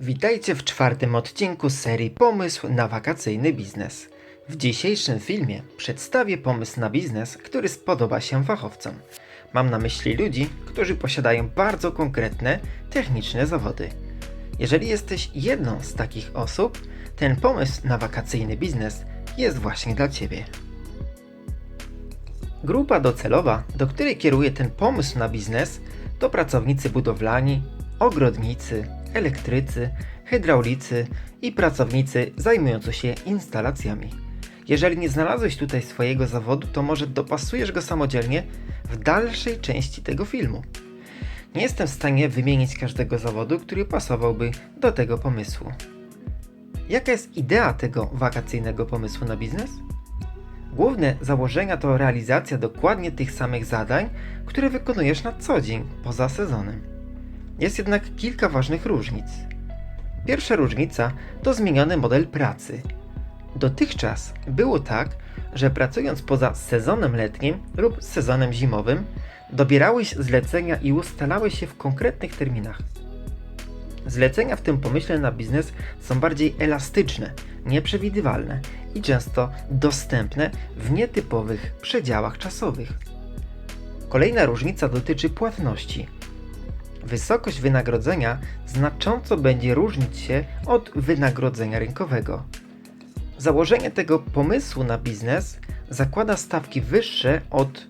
Witajcie w czwartym odcinku serii Pomysł na wakacyjny biznes. W dzisiejszym filmie przedstawię pomysł na biznes, który spodoba się fachowcom. Mam na myśli ludzi, którzy posiadają bardzo konkretne, techniczne zawody. Jeżeli jesteś jedną z takich osób, ten pomysł na wakacyjny biznes jest właśnie dla Ciebie. Grupa docelowa, do której kieruje ten pomysł na biznes, to pracownicy budowlani, ogrodnicy, elektrycy, hydraulicy i pracownicy zajmujący się instalacjami. Jeżeli nie znalazłeś tutaj swojego zawodu, to może dopasujesz go samodzielnie w dalszej części tego filmu. Nie jestem w stanie wymienić każdego zawodu, który pasowałby do tego pomysłu. Jaka jest idea tego wakacyjnego pomysłu na biznes? Główne założenia to realizacja dokładnie tych samych zadań, które wykonujesz na co dzień poza sezonem. Jest jednak kilka ważnych różnic. Pierwsza różnica to zmieniony model pracy. Dotychczas było tak, że pracując poza sezonem letnim lub sezonem zimowym, dobierałeś zlecenia i ustalałeś się w konkretnych terminach. Zlecenia w tym pomyśle na biznes są bardziej elastyczne, nieprzewidywalne i często dostępne w nietypowych przedziałach czasowych. Kolejna różnica dotyczy płatności. Wysokość wynagrodzenia znacząco będzie różnić się od wynagrodzenia rynkowego. Założenie tego pomysłu na biznes zakłada stawki wyższe od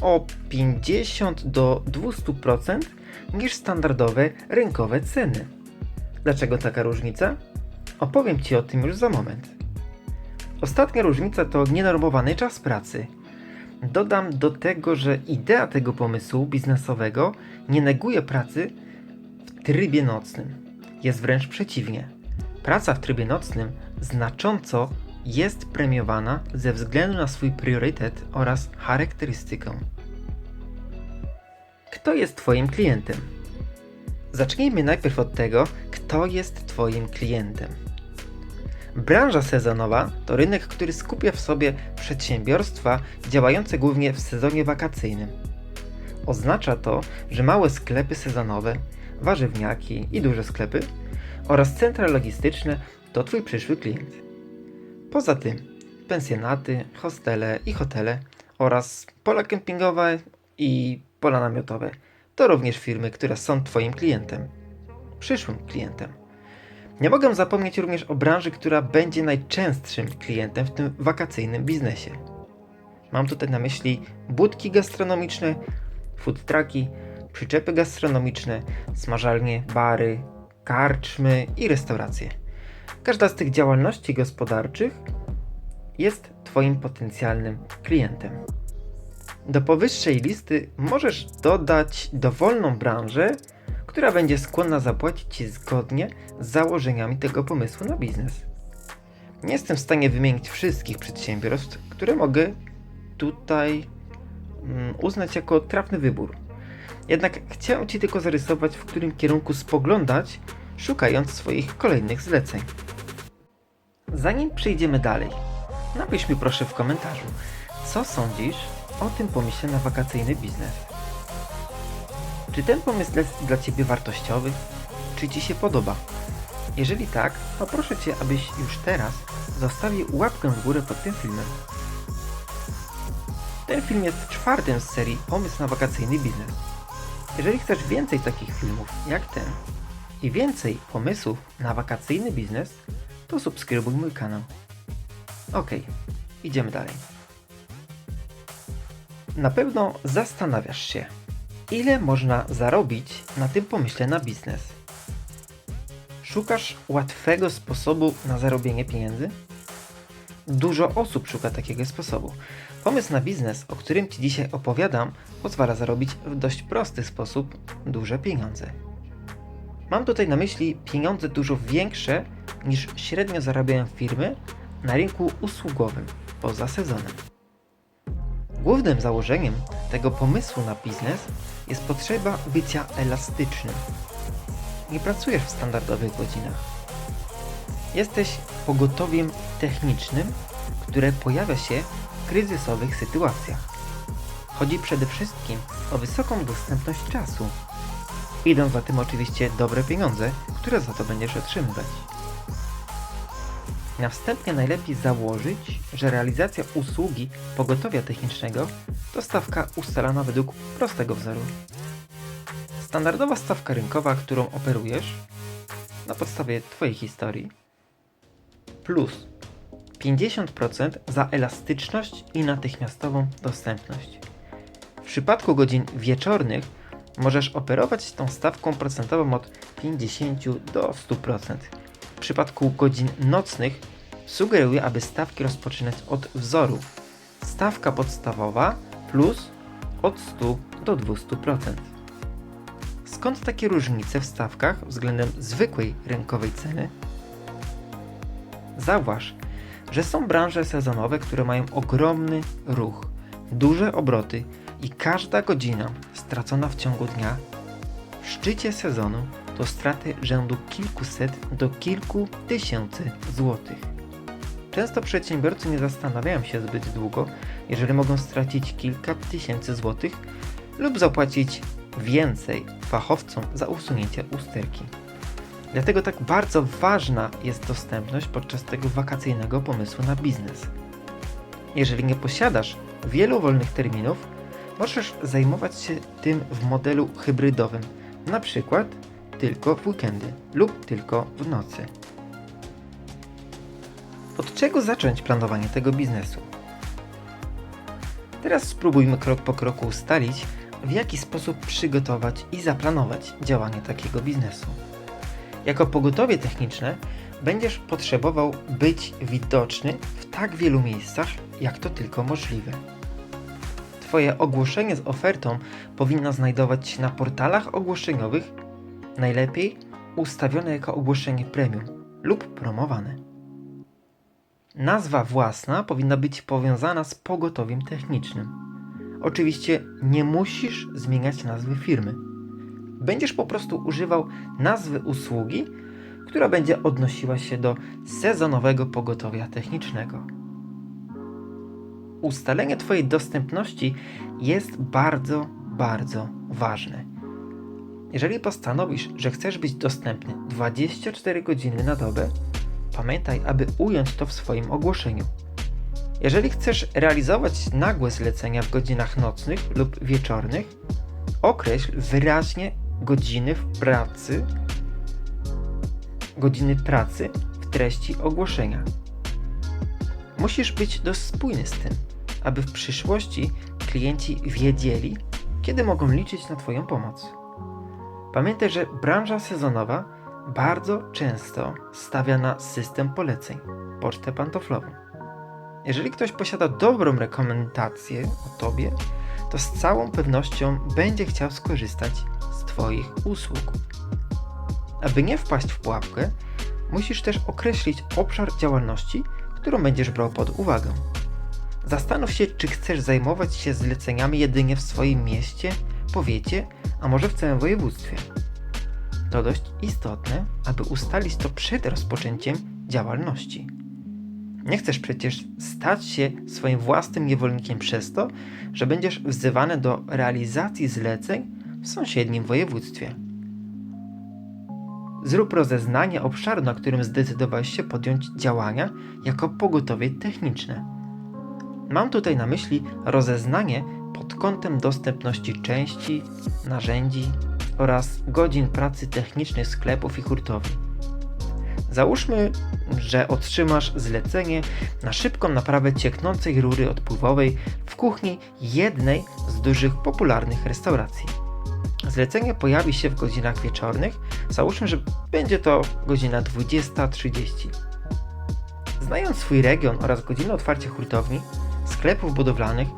o 50 do 200% niż standardowe rynkowe ceny. Dlaczego taka różnica? Opowiem Ci o tym już za moment. Ostatnia różnica to nienormowany czas pracy. Dodam do tego, że idea tego pomysłu biznesowego nie neguje pracy w trybie nocnym. Jest wręcz przeciwnie. Praca w trybie nocnym znacząco jest premiowana ze względu na swój priorytet oraz charakterystykę. Kto jest Twoim klientem? Zacznijmy najpierw od tego, kto jest Twoim klientem. Branża sezonowa to rynek, który skupia w sobie przedsiębiorstwa działające głównie w sezonie wakacyjnym. Oznacza to, że małe sklepy sezonowe, warzywniaki i duże sklepy oraz centra logistyczne to Twój przyszły klient. Poza tym pensjonaty, hostele i hotele oraz pola kempingowe i pola namiotowe to również firmy, które są Twoim klientem, przyszłym klientem. Nie mogę zapomnieć również o branży, która będzie najczęstszym klientem w tym wakacyjnym biznesie. Mam tutaj na myśli budki gastronomiczne, food trucki, przyczepy gastronomiczne, smażalnie, bary, karczmy i restauracje. Każda z tych działalności gospodarczych jest Twoim potencjalnym klientem. Do powyższej listy możesz dodać dowolną branżę, która będzie skłonna zapłacić Ci zgodnie z założeniami tego pomysłu na biznes. Nie jestem w stanie wymienić wszystkich przedsiębiorstw, które mogę tutaj mm, uznać jako trafny wybór. Jednak chciałem Ci tylko zarysować, w którym kierunku spoglądać, szukając swoich kolejnych zleceń. Zanim przejdziemy dalej, napisz mi proszę w komentarzu, co sądzisz o tym pomyśle na wakacyjny biznes. Czy ten pomysł jest dla Ciebie wartościowy? Czy Ci się podoba? Jeżeli tak, to proszę Cię, abyś już teraz zostawił łapkę w górę pod tym filmem. Ten film jest czwartym z serii Pomysł na wakacyjny biznes. Jeżeli chcesz więcej takich filmów jak ten i więcej pomysłów na wakacyjny biznes, to subskrybuj mój kanał. Ok, idziemy dalej. Na pewno zastanawiasz się, ile można zarobić na tym pomyśle na biznes. Szukasz łatwego sposobu na zarobienie pieniędzy? Dużo osób szuka takiego sposobu. Pomysł na biznes, o którym Ci dzisiaj opowiadam, pozwala zarobić w dość prosty sposób duże pieniądze. Mam tutaj na myśli pieniądze dużo większe niż średnio zarabiają firmy na rynku usługowym poza sezonem. Głównym założeniem tego pomysłu na biznes jest potrzeba bycia elastycznym. Nie pracujesz w standardowych godzinach. Jesteś pogotowiem technicznym, które pojawia się w kryzysowych sytuacjach. Chodzi przede wszystkim o wysoką dostępność czasu. Idą za tym oczywiście dobre pieniądze, które za to będziesz otrzymywać. Na wstępie najlepiej założyć, że realizacja usługi pogotowia technicznego to stawka ustalana według prostego wzoru. Standardowa stawka rynkowa, którą operujesz na podstawie Twojej historii, plus 50% za elastyczność i natychmiastową dostępność. W przypadku godzin wieczornych możesz operować tą stawką procentową od 50 do 100%. Przypadku godzin nocnych sugeruję, aby stawki rozpoczynać od wzoru. Stawka podstawowa plus od 100 do 200%. Skąd takie różnice w stawkach względem zwykłej rynkowej ceny? Zauważ, że są branże sezonowe, które mają ogromny ruch, duże obroty i każda godzina stracona w ciągu dnia w szczycie sezonu to straty rzędu kilkuset do kilku tysięcy złotych. Często przedsiębiorcy nie zastanawiają się zbyt długo, jeżeli mogą stracić kilka tysięcy złotych lub zapłacić więcej fachowcom za usunięcie usterki. Dlatego tak bardzo ważna jest dostępność podczas tego wakacyjnego pomysłu na biznes. Jeżeli nie posiadasz wielu wolnych terminów, możesz zajmować się tym w modelu hybrydowym, na przykład tylko w weekendy lub tylko w nocy. Od czego zacząć planowanie tego biznesu? Teraz spróbujmy krok po kroku ustalić, w jaki sposób przygotować i zaplanować działanie takiego biznesu. Jako pogotowie techniczne będziesz potrzebował być widoczny w tak wielu miejscach, jak to tylko możliwe. Twoje ogłoszenie z ofertą powinno znajdować się na portalach ogłoszeniowych, najlepiej ustawione jako ogłoszenie premium lub promowane. Nazwa własna powinna być powiązana z pogotowiem technicznym. Oczywiście nie musisz zmieniać nazwy firmy. Będziesz po prostu używał nazwy usługi, która będzie odnosiła się do sezonowego pogotowia technicznego. Ustalenie Twojej dostępności jest bardzo, bardzo ważne. Jeżeli postanowisz, że chcesz być dostępny 24 godziny na dobę, pamiętaj, aby ująć to w swoim ogłoszeniu. Jeżeli chcesz realizować nagłe zlecenia w godzinach nocnych lub wieczornych, określ wyraźnie godziny w pracy, godziny pracy w treści ogłoszenia. Musisz być dość spójny z tym, aby w przyszłości klienci wiedzieli, kiedy mogą liczyć na Twoją pomoc. Pamiętaj, że branża sezonowa bardzo często stawia na system poleceń, pocztę pantoflową. Jeżeli ktoś posiada dobrą rekomendację o Tobie, to z całą pewnością będzie chciał skorzystać z Twoich usług. Aby nie wpaść w pułapkę, musisz też określić obszar działalności, którą będziesz brał pod uwagę. Zastanów się, czy chcesz zajmować się zleceniami jedynie w swoim mieście, powiecie, a może w całym województwie. To dość istotne, aby ustalić to przed rozpoczęciem działalności. Nie chcesz przecież stać się swoim własnym niewolnikiem przez to, że będziesz wzywany do realizacji zleceń w sąsiednim województwie. Zrób rozeznanie obszaru, na którym zdecydowałeś się podjąć działania jako pogotowie techniczne. Mam tutaj na myśli rozeznanie pod kątem dostępności części, narzędzi oraz godzin pracy technicznej sklepów i hurtowni. Załóżmy, że otrzymasz zlecenie na szybką naprawę cieknącej rury odpływowej w kuchni jednej z dużych popularnych restauracji. Zlecenie pojawi się w godzinach wieczornych. Załóżmy, że będzie to godzina 20.30. Znając swój region oraz godzinę otwarcia hurtowni, sklepów budowlanych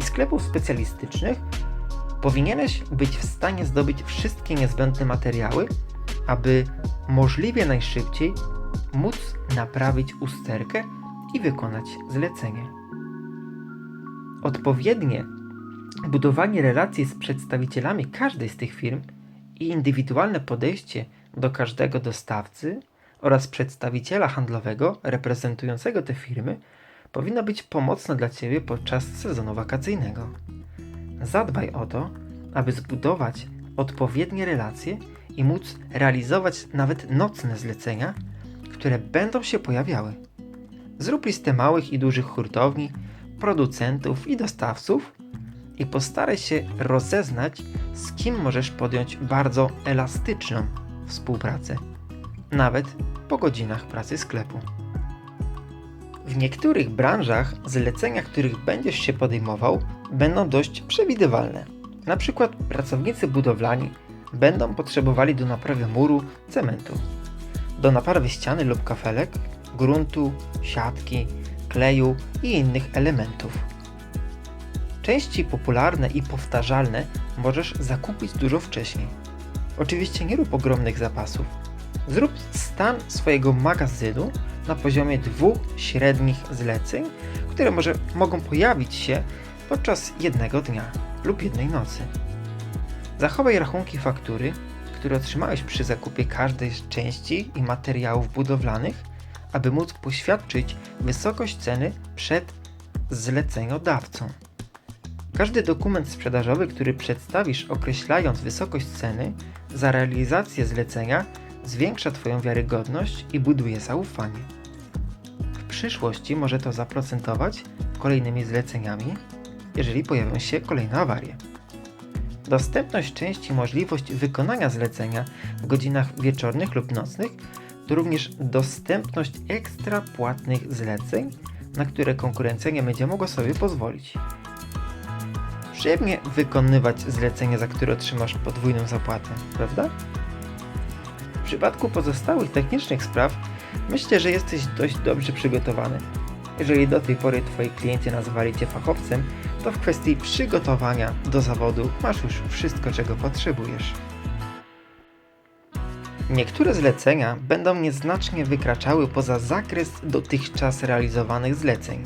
i sklepów specjalistycznych, powinieneś być w stanie zdobyć wszystkie niezbędne materiały, aby możliwie najszybciej móc naprawić usterkę i wykonać zlecenie. Odpowiednie budowanie relacji z przedstawicielami każdej z tych firm i indywidualne podejście do każdego dostawcy oraz przedstawiciela handlowego reprezentującego te firmy powinno być pomocne dla Ciebie podczas sezonu wakacyjnego. Zadbaj o to, aby zbudować odpowiednie relacje i móc realizować nawet nocne zlecenia, które będą się pojawiały. Zrób listę małych i dużych hurtowni, producentów i dostawców i postaraj się rozeznać, z kim możesz podjąć bardzo elastyczną współpracę, nawet po godzinach pracy sklepu. W niektórych branżach zlecenia, których będziesz się podejmował, będą dość przewidywalne. Na przykład pracownicy budowlani będą potrzebowali do naprawy muru cementu, do naprawy ściany lub kafelek, gruntu, siatki, kleju i innych elementów. Części popularne i powtarzalne możesz zakupić dużo wcześniej. Oczywiście nie rób ogromnych zapasów. Zrób stan swojego magazynu na poziomie dwóch średnich zleceń, które może mogą pojawić się podczas jednego dnia lub jednej nocy. Zachowaj rachunki faktury, które otrzymałeś przy zakupie każdej z części i materiałów budowlanych, aby móc poświadczyć wysokość ceny przed zleceniodawcą. Każdy dokument sprzedażowy, który przedstawisz określając wysokość ceny za realizację zlecenia, zwiększa Twoją wiarygodność i buduje zaufanie. W przyszłości może to zaprocentować kolejnymi zleceniami, jeżeli pojawią się kolejne awarie. Dostępność części, możliwość wykonania zlecenia w godzinach wieczornych lub nocnych to również dostępność ekstra płatnych zleceń, na które konkurencja nie będzie mogła sobie pozwolić. Przyjemnie wykonywać zlecenie, za które otrzymasz podwójną zapłatę, prawda? Przypadku pozostałych technicznych spraw myślę, że jesteś dość dobrze przygotowany. Jeżeli do tej pory Twoi klienci nazwali Cię fachowcem, to w kwestii przygotowania do zawodu masz już wszystko, czego potrzebujesz. Niektóre zlecenia będą nieznacznie wykraczały poza zakres dotychczas realizowanych zleceń.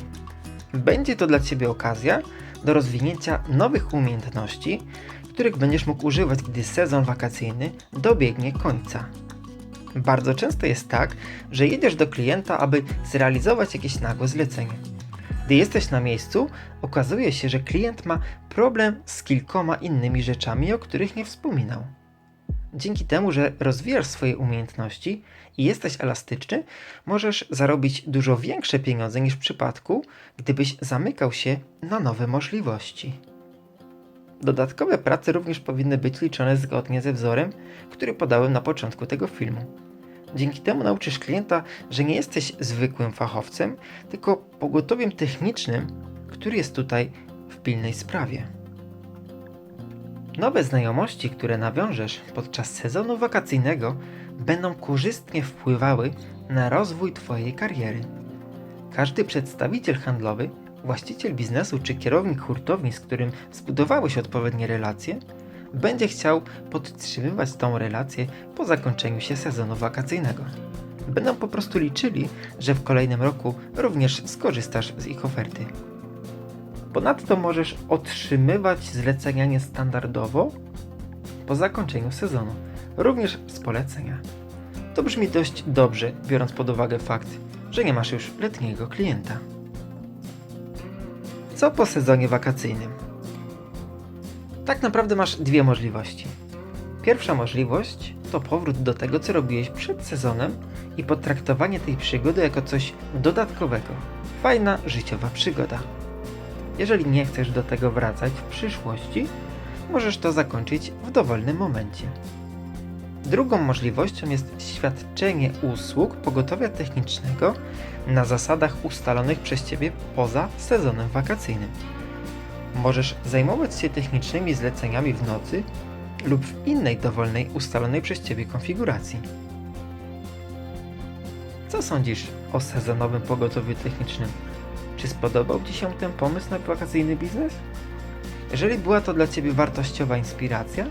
Będzie to dla Ciebie okazja do rozwinięcia nowych umiejętności, których będziesz mógł używać, gdy sezon wakacyjny dobiegnie końca. Bardzo często jest tak, że jedziesz do klienta, aby zrealizować jakieś nagłe zlecenie. Gdy jesteś na miejscu, okazuje się, że klient ma problem z kilkoma innymi rzeczami, o których nie wspominał. Dzięki temu, że rozwijasz swoje umiejętności i jesteś elastyczny, możesz zarobić dużo większe pieniądze niż w przypadku, gdybyś zamykał się na nowe możliwości. Dodatkowe prace również powinny być liczone zgodnie ze wzorem, który podałem na początku tego filmu. Dzięki temu nauczysz klienta, że nie jesteś zwykłym fachowcem, tylko pogotowiem technicznym, który jest tutaj w pilnej sprawie. Nowe znajomości, które nawiążesz podczas sezonu wakacyjnego, będą korzystnie wpływały na rozwój Twojej kariery. Każdy przedstawiciel handlowy, właściciel biznesu czy kierownik hurtowni, z którym zbudowałeś odpowiednie relacje, będzie chciał podtrzymywać tą relację po zakończeniu się sezonu wakacyjnego. Będą po prostu liczyli, że w kolejnym roku również skorzystasz z ich oferty. Ponadto możesz otrzymywać zlecenia niestandardowo po zakończeniu sezonu, również z polecenia. To brzmi dość dobrze, biorąc pod uwagę fakt, że nie masz już letniego klienta. Co po sezonie wakacyjnym? Tak naprawdę masz dwie możliwości. Pierwsza możliwość to powrót do tego, co robiłeś przed sezonem i potraktowanie tej przygody jako coś dodatkowego. Fajna, życiowa przygoda. Jeżeli nie chcesz do tego wracać w przyszłości, możesz to zakończyć w dowolnym momencie. Drugą możliwością jest świadczenie usług pogotowia technicznego na zasadach ustalonych przez Ciebie poza sezonem wakacyjnym. Możesz zajmować się technicznymi zleceniami w nocy lub w innej dowolnej ustalonej przez Ciebie konfiguracji. Co sądzisz o sezonowym pogotowiu technicznym? Czy spodobał Ci się ten pomysł na wakacyjny biznes? Jeżeli była to dla Ciebie wartościowa inspiracja,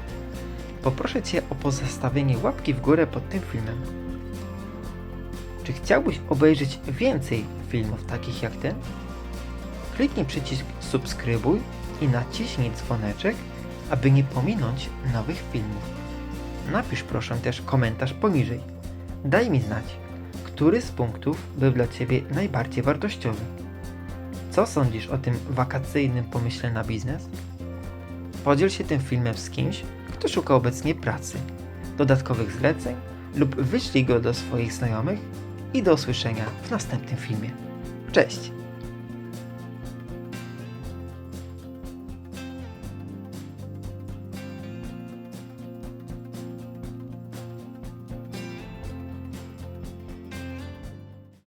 poproszę Cię o pozostawienie łapki w górę pod tym filmem. Czy chciałbyś obejrzeć więcej filmów takich jak ten? Kliknij przycisk subskrybuj i naciśnij dzwoneczek, aby nie pominąć nowych filmów. Napisz proszę też komentarz poniżej. Daj mi znać, który z punktów był dla Ciebie najbardziej wartościowy. Co sądzisz o tym wakacyjnym pomyśle na biznes? Podziel się tym filmem z kimś, kto szuka obecnie pracy. dodatkowych zleceń lub wyślij go do swoich znajomych i do usłyszenia w następnym filmie. Cześć!